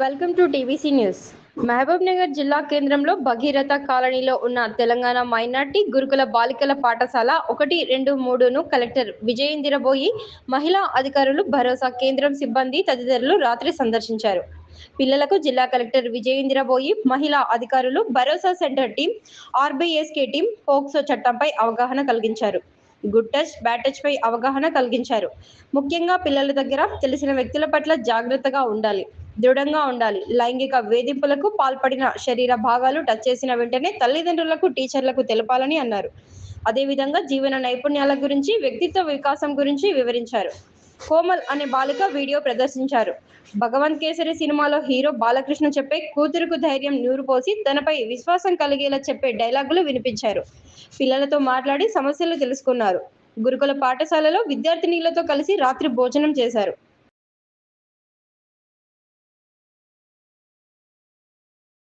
Welcome to TVC news. Mahabubnagar జిల్లా కేంద్రంలో భగీరథ కాలనీలో ఉన్న తెలంగాణ మైనార్టీ గురుకుల బాలికల పాఠశాల ఒకటి రెండు మూడును కలెక్టర్ విజయేందిరబోయి మహిళా అధికారులు భరోసా కేంద్రం సిబ్బంది తదితరులు రాత్రి సందర్శించారు. పిల్లలకు జిల్లా కలెక్టర్ విజయేంద్రబోయి మహిళా అధికారులు Bharosa center team RBSK team POCSO చట్టంపై అవగాహన కలిగించారు. గుడ్ టచ్ బ్యాడ్ టచ్ పై అవగాహన కలిగించారు. ముఖ్యంగా పిల్లల దగ్గర తెలిసిన వ్యక్తుల పట్ల జాగ్రత్తగా ఉండాలి. దృఢంగా ఉండాలి. లైంగిక వేధింపులకు పాల్పడిన శరీర భాగాలు టచ్ చేసిన వెంటనే తల్లిదండ్రులకు టీచర్లకు తెలపాలని అన్నారు. అదేవిధంగా జీవన నైపుణ్యాల గురించి వ్యక్తిత్వ వికాసం గురించి వివరించారు. కోమల్ అనే బాలిక వీడియో ప్రదర్శించారు. భగవంత్ కేసరి సినిమాలో హీరో బాలకృష్ణ చెప్పే కూతురుకు ధైర్యం నూరుపోసి తనపై విశ్వాసం కలిగేలా చెప్పే డైలాగులు వినిపించారు. పిల్లలతో మాట్లాడి సమస్యలు తెలుసుకున్నారు. గురుకుల పాఠశాలలో విద్యార్థినీలతో కలిసి రాత్రి భోజనం చేశారు.